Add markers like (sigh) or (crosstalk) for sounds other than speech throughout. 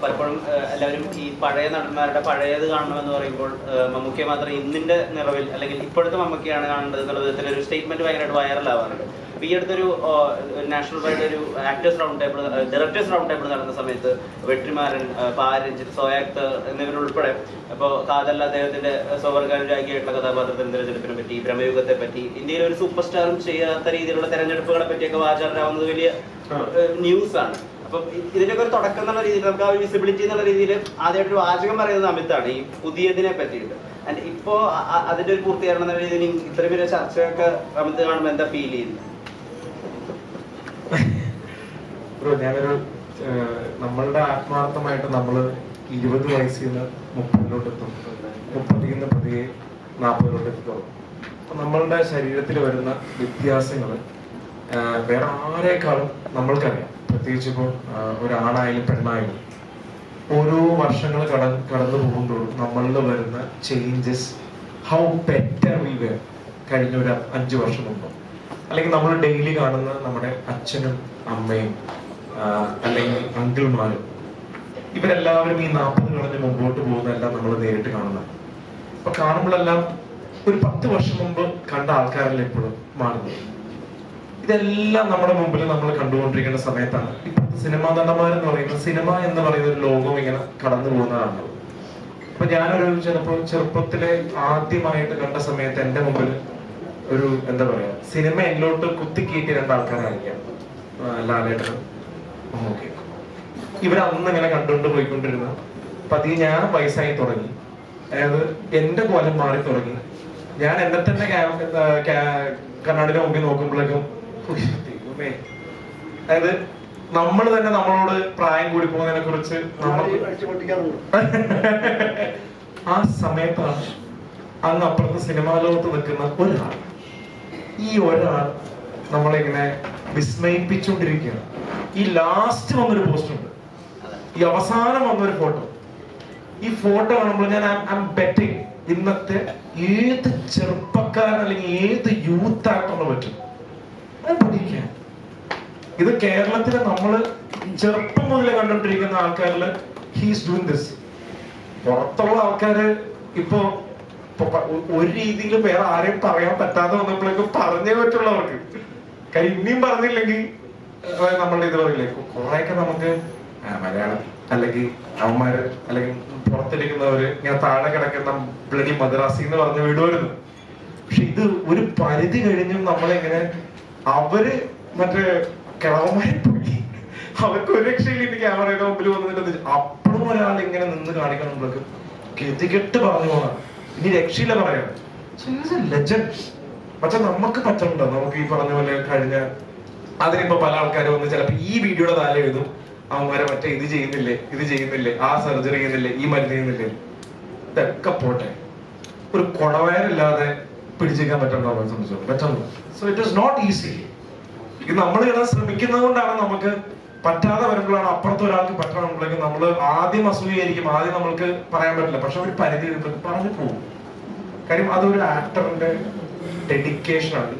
പലപ്പോഴും എല്ലാവരും ഈ പഴയ നടന്മാരുടെ പഴയത് കാണണമെന്ന് പറയുമ്പോൾ മമ്മൂക്കയെ മാത്രം ഇന്നിന്റെ നിറവിൽ അല്ലെങ്കിൽ ഇപ്പോഴത്തെ മമ്മൂക്കയാണ് കാണേണ്ടത് എന്നുള്ള വിധത്തിൽ ഒരു സ്റ്റേറ്റ്മെന്റ് ഭയങ്കരമായിട്ട് വൈറലാവാറുണ്ട് ഈ അടുത്തൊരു നാഷണൽ വൈഡ് ഒരു actors round table directors round table നടന്ന സമയത്ത് വെട്രിമാരൻ ആ, പാരഞ്ജിത്ത് സോയാക്ത് എന്നിവരുൾപ്പെടെ അപ്പോൾ കാതൽ അദ്ദേഹത്തിന്റെ സ്വവർഗാനുരാഗിയായിട്ടുള്ള കഥാപാത്രത്തിന് തിരഞ്ഞെടുപ്പിനെ പറ്റി ബ്രഹ്മയുഗത്തെ പറ്റി ഇന്ത്യയിലെ ഒരു സൂപ്പർ സ്റ്റാറും ചെയ്യാത്ത രീതിയിലുള്ള തെരഞ്ഞെടുപ്പുകളെ പറ്റിയൊക്കെ വാചാലരാവുന്നത് വലിയ ന്യൂസാണ് ആണ്. അപ്പം ഇതിന്റെ ഒരു തുടക്കം എന്നുള്ള രീതിയിൽ നമുക്ക് ആ ഒരു വിസിബിലിറ്റി എന്നുള്ള രീതിയിൽ ആദ്യമായിട്ട് വാചകം പറയുന്നത് അമിത്താണ് ഈ പുതിയതിനെ പറ്റിയിട്ട്. ആൻഡ് ഇപ്പോ അതിന്റെ ഒരു പൂർത്തീകരണം എന്നുള്ള രീതിയിൽ ഇത്രയും വലിയ ചർച്ചയൊക്കെ അമിത് കാണുമ്പോൾ എന്താ ഫീൽ ചെയ്യുന്നത്? ബ്രോ ഞാനൊരു നമ്മളുടെ ആത്മാർത്ഥമായിട്ട് നമ്മൾ ഇരുപത് വയസ്സിൽ നിന്ന് മുപ്പതിലോട്ട് എത്തും. മുപ്പതിൽ നിന്ന് പതിയെ നാൽപ്പതിലോട്ട് എത്തിക്കോളും. അപ്പൊ നമ്മളുടെ ശരീരത്തിൽ വരുന്ന വ്യത്യാസങ്ങൾ വേറെ ആരെക്കാളും നമ്മൾക്കറിയാം. പ്രത്യേകിച്ച് ഇപ്പോൾ ഒരാണായാലും പെണ്ണായാലും ഓരോ വർഷങ്ങൾ കട കടന്നു പോകുമ്പോഴും നമ്മളിൽ വരുന്ന changes how better we were കഴിഞ്ഞ ഒരു അഞ്ച് വർഷം മുമ്പ്. അല്ലെങ്കിൽ നമ്മൾ ഡെയിലി കാണുന്ന നമ്മുടെ അച്ഛനും അമ്മയും അല്ലെങ്കിൽ അങ്കിൾമാരും ഇവരെല്ലാവരും ഈ നാൽപ്പത് കടന്ന് മുമ്പോട്ട് പോകുന്നതെല്ലാം നമ്മൾ നേരിട്ട് കാണുന്നത് അപ്പൊ കാണുമ്പോഴെല്ലാം ഒരു പത്ത് വർഷം മുമ്പ് കണ്ട ആൾക്കാരല്ല ഇപ്പോഴും മാറുന്നത്? ഇതെല്ലാം നമ്മുടെ മുമ്പിൽ നമ്മൾ കണ്ടുകൊണ്ടിരിക്കുന്ന സമയത്താണ്. സിനിമാ നടന്മാർ എന്ന് പറയുന്നത് സിനിമ എന്ന് പറയുന്ന ഒരു ലോകം ഇങ്ങനെ കടന്നു പോകുന്നതാണ്. അപ്പൊ ഞാനൊരു ചിലപ്പോൾ ചെറുപ്പത്തിലെ ആദ്യമായിട്ട് കണ്ട സമയത്ത് എന്റെ മുമ്പിൽ ഒരു എന്താ പറയാ സിനിമ എന്നിലോട്ട് കുത്തിക്കയറ്റിയ രണ്ട് ആൾക്കാരായിരിക്കാം ലാലേട്ടൻ മമ്മൂക്കയും. ഇവർ ഇങ്ങനെ കണ്ടുകൊണ്ട് പോയിക്കൊണ്ടിരുന്ന പതിയെ ഞാൻ വയസ്സായി തുടങ്ങി. അതായത് എന്റെ കോലം മാറി തുടങ്ങി. ഞാൻ എന്നെ തന്നെ കണ്ണാടിനെ മുമ്പിൽ നോക്കുമ്പോഴേക്കും ദൈവമേ. അതായത് നമ്മൾ തന്നെ നമ്മളോട് പ്രായം കൂടി പോകുന്നതിനെ കുറിച്ച് (laughs) ആ സമയത്താണ് അങ്ങ് അപ്പുറത്ത് സിനിമാ ലോകത്ത് നിൽക്കുന്ന ഒരാൾ. ഈ ഒരാൾ നമ്മളിങ്ങനെ വിസ്മയിപ്പിച്ചുകൊണ്ടിരിക്കുകയാണ്. ഈ ലാസ്റ്റ് വന്നൊരു പോസ്റ്റ് ഉണ്ട്. ഈ അവസാനം വന്നൊരു ഫോട്ടോ ഈ ഫോട്ടോ കാണുമ്പോൾ ഞാൻ ഐ ബെറ്റിംഗ് ഇന്നത്തെ ഏത് ചെറുപ്പക്കാരൻ അല്ലെങ്കിൽ ഏത് യൂത്ത് ആക്ടറിന് പറ്റും Can. ഇത് കേരളത്തിലെ നമ്മൾ ചെറുപ്പം മുതലേ കണ്ടോണ്ടിരിക്കുന്ന ആൾക്കാരിൽ ഹീസ് ഡൂയിങ് ദിസ് പുറത്തുള്ള ആൾക്കാര് ഇപ്പോ ഒരു രീതിയിൽ വേറെ ആരെയും പറയാൻ പറ്റാതെ വന്നപ്പോഴേക്കും പറഞ്ഞേ പറ്റുള്ളവർക്ക്. കാര്യം ഇനിയും പറഞ്ഞില്ലെങ്കിൽ നമ്മളുടെ ഇത് പറയില്ലേ കുറെയൊക്കെ നമുക്ക് മലയാളം അല്ലെങ്കിൽ അവന്മാര് അല്ലെങ്കിൽ പുറത്തിരിക്കുന്നവര് ഇങ്ങനെ താഴെ കിടക്കുന്ന ബ്ലഡി മദ്രാസി എന്ന് പറഞ്ഞ് വിടുമായിരുന്നു പക്ഷെ ഇത് ഒരു പരിധി കഴിഞ്ഞും നമ്മളിങ്ങനെ അവർ മറ്റേ കിളവന്മാരെ പോയി. അവർക്ക് ഒരു രക്ഷയില്ല ക്യാമറയുടെ മുമ്പിൽ വന്നിട്ട് അപ്പോഴും ഒരാൾ ഇങ്ങനെ നിന്ന് കാണിക്കണമെന്നൊക്കെ ഗതികെട്ട് പറഞ്ഞു പോകണം ഇനി രക്ഷയില്ല പറയാം ലെജൻഡ് പക്ഷെ നമുക്ക് പറ്റുന്നുണ്ടോ? നമുക്ക് ഈ പറഞ്ഞ പോലെ കഴിഞ്ഞ അതിനിപ്പോ പല ആൾക്കാരും വന്ന് ചിലപ്പോ ഈ വീഡിയോയുടെ താഴെ എഴുതും അവന്മാരെ മറ്റേ ഇത് ചെയ്യുന്നില്ലേ? ഇത് ചെയ്യുന്നില്ലേ? ആ സർജറി ചെയ്യുന്നില്ലേ? ഈ മരുന്ന് ചെയ്യുന്നില്ലേ? ഇതൊക്കെ പോട്ടെ. ഒരു കുടവയറില്ലാതെ പിടിച്ചേക്കാൻ പറ്റുന്ന അവരെ സംബന്ധിച്ചോളം. പറ്റുന്നു. So it is not easy ഇത് നമ്മൾ ഇടാൻ ശ്രമിക്കുന്നത് കൊണ്ടാണ് നമുക്ക് പറ്റാതെ വരുമ്പോഴാണ് അപ്പുറത്ത് ഒരാൾക്ക് പറ്റണമെന്നുണ്ടെങ്കിൽ നമ്മൾ ആദ്യം അസൂയായിരിക്കും ആദ്യം നമ്മൾക്ക് പറയാൻ പറ്റില്ല. പക്ഷെ ഒരു പരിധി പറഞ്ഞു പോകും. കാര്യം അതൊരു ആക്ടറിന്റെ ഡെഡിക്കേഷൻ ആണ്.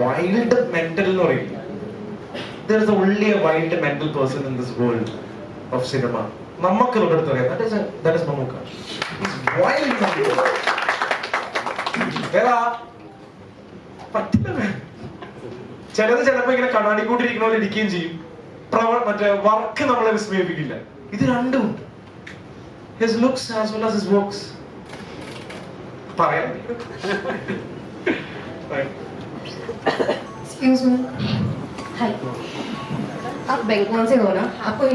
വൈൽഡ് മെന്റൽ എന്ന് പറയും. Only a wild mental person in this world of cinema നമുക്ക് ഇവിടെ അറിയാം that is that is Mammukka wild വേറെ ആ- പറ്റില്ല ചിലത് ചിലപ്പോ ഇങ്ങനെ കണ്ണാടിക്കൂട്ടിരിക്കുന്ന പോലെ ഇരിക്കുകയും ചെയ്യും പ്രവ മറ്റേ വർക്ക് നമ്മളെ വിസ്മയിപ്പിക്കില്ല ഇത് രണ്ടും his looks as well as his works പറയാൻ एक्सक्यूज मी हाय आप बैंक से हो ना आपको